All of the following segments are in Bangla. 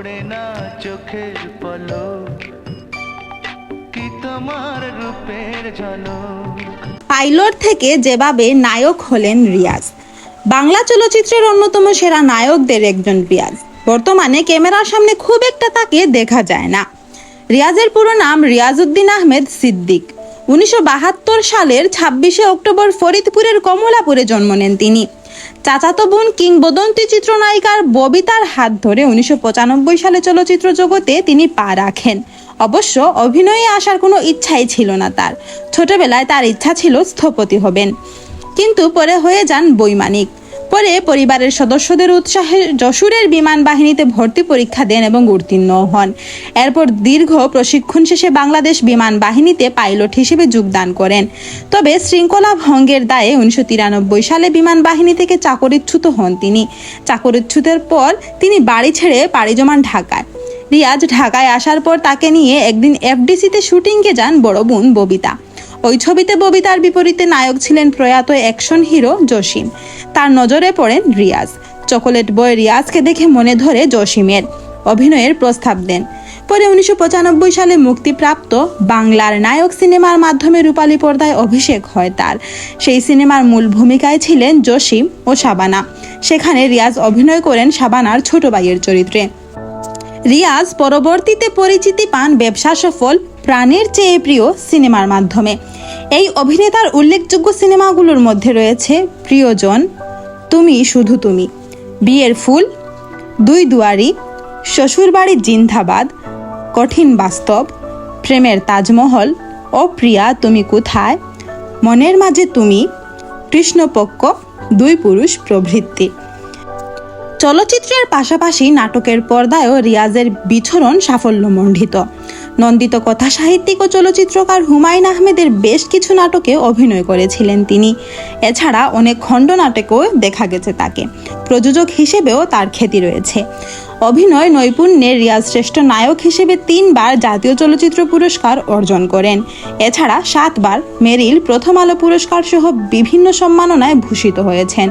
পড়ে না চোখের পলক, কি তোমার রূপের ঝলক? পাইলট থেকে যেভাবে নায়ক হলেন রিয়াজ, বাংলা চলচ্চিত্রের অন্যতম সেরা নায়কদের একজন রিয়াজ। বর্তমানে ক্যামেরার সামনে খুব একটা তাকে দেখা যায় না। রিয়াজের পুরো নাম রিয়াজউদ্দিন আহমেদ সিদ্দিক। উনিশশো বাহাত্তর সালের ছাব্বিশে অক্টোবর ফরিদপুরের কমলাপুরে জন্ম নেন তিনি। চাচাতো বোন কিংবদন্তি চিত্রনায়িকার ববিতার হাত ধরে উনিশশো পঁচানব্বই সালে চলচ্চিত্র জগতে তিনি পা রাখেন। অবশ্য অভিনয়ে আসার কোনো ইচ্ছাই ছিল না তার। ছোটবেলায় তার ইচ্ছা ছিল স্থপতি হবেন। কিন্তু পরে হয়ে যান বৈমানিক। পরে পরিবারের সদস্যদের উৎসাহে যশোরের বিমান বাহিনীতে ভর্তি পরীক্ষা দেন এবং উত্তীর্ণ হন। এরপর দীর্ঘ প্রশিক্ষণ শেষে বাংলাদেশ বিমান বাহিনীতে পাইলট হিসেবে যোগদান করেন। তবে শৃঙ্খলা ভঙ্গের দায়ে উনিশশো তিরানব্বই সালে বিমান বাহিনী থেকে চাকরিচ্যুত হন তিনি। চাকরিচ্যুতের পর তিনি বাড়ি ছেড়ে পাড়ি জমান ঢাকায়। রিয়াজ ঢাকায় আসার পর তাকে নিয়ে একদিন এফডিসিতে শুটিংয়ে যান বড় বোন ববিতা। ওই ছবিতে ববিতার বিপরীতে নায়ক ছিলেন প্রয়াত অ্যাকশন হিরো জসিম। তার নজরে পড়েন রিয়াজ। চকোলেট বয় রিয়াজকে দেখে মনে ধরে জসিমের অভিনয়ের প্রস্তাব দেন। পরে উনিশশো পঁচানব্বই সালে মুক্তিপ্রাপ্ত বাংলার নায়ক সিনেমার মাধ্যমে রূপালী পর্দায় অভিষেক হয় তার। সেই সিনেমার মূল ভূমিকায় ছিলেন জসিম ও শাবানা। সেখানে রিয়াজ অভিনয় করেন শাবানার ছোট ভাইয়ের চরিত্রে। রিয়াজ পরবর্তীতে পরিচিতি পান ব্যবসা সফল প্রাণের চেয়ে প্রিয় সিনেমার মাধ্যমে। এই অভিনেতার উল্লেখযোগ্য সিনেমাগুলোর মধ্যে রয়েছে প্রিয়জন, তুমি শুধু তুমি। বিয়ের ফুল, দুই দুয়ারি, শ্বশুরবাড়ি জিন্দাবাদ, কঠিন বাস্তব, প্রেমের তাজমহল, ও প্রিয়া তুমি কোথায়? মনের মাঝে তুমি, কৃষ্ণপক্ষ, দুই পুরুষ প্রভৃতি। চলচ্চিত্রের পাশাপাশি নাটকের পর্দায়ও রিয়াজের বিচরণ সাফল্যমণ্ডিত। নন্দিত কথা সাহিত্যিক ও চলচ্চিত্রকার হুমায়ুন আহমেদের বেশ কিছু নাটকে অভিনয় করেছিলেন তিনি। এছাড়া অনেক খণ্ড নাটকেও দেখা গেছে তাকে। প্রযোজক হিসেবেও তার খ্যাতি রয়েছে। অভিনয় নৈপুণ্যে রিয়াজ শ্রেষ্ঠ নায়ক হিসেবে তিনবার জাতীয় চলচ্চিত্র পুরস্কার অর্জন করেন। এছাড়া সাতবার মেরিল প্রথম আলো পুরস্কার সহ বিভিন্ন সম্মাননায় ভূষিত হয়েছেন।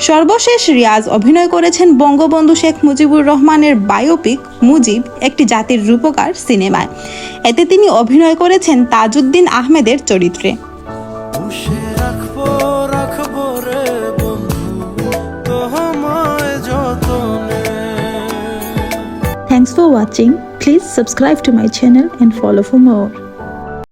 সর্বশেষ রিয়াজ অভিনয় করেছেন বঙ্গবন্ধু শেখ মুজিবুর রহমানের বায়োপিক মুজিব, একটি জাতির রূপকার সিনেমায়। এতে তিনি অভিনয় করেছেন তাজউদ্দিন আহমেদের চরিত্রে। Thanks for watching. Please subscribe to my channel and follow for more.